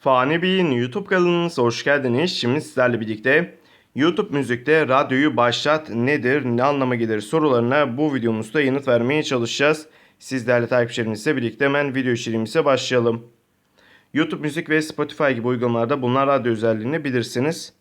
Fani Bey'in YouTube kanalınıza hoş geldiniz. Şimdi sizlerle birlikte YouTube müzikte radyoyu başlat nedir, ne anlama gelir sorularına bu videomuzda yanıt vermeye çalışacağız. Sizlerle takipçilerimizle birlikte hemen video içeriğimize başlayalım. YouTube müzik ve Spotify gibi uygulamalarda bulunan radyo özelliğini bilirsiniz.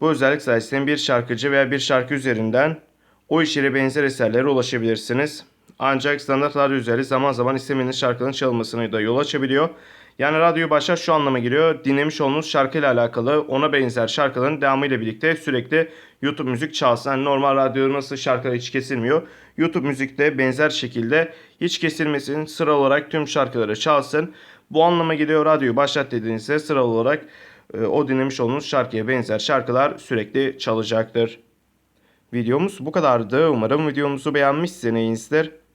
Bu özellik sayesinde bir şarkıcı veya bir şarkı üzerinden o içeriğe benzer eserlere ulaşabilirsiniz. Ancak standart radyo özelliği zaman zaman istemediğiniz şarkının çalınmasına da yol açabiliyor. Yani radyoyu başlar şu anlama geliyor. Dinlemiş olduğunuz şarkıyla alakalı ona benzer şarkıların devamıyla birlikte sürekli YouTube müzik çalsın. Yani normal radyoda nasıl şarkılar hiç kesilmiyor. YouTube müzikte benzer şekilde hiç kesilmesin. Sıra olarak tüm şarkıları çalsın. Bu anlama geliyor radyoyu başlat dediğinizde sıra olarak e, o dinlemiş olduğunuz şarkıya benzer şarkılar sürekli çalacaktır. Videomuz bu kadardı. Umarım videomuzu beğenmişsinizdir.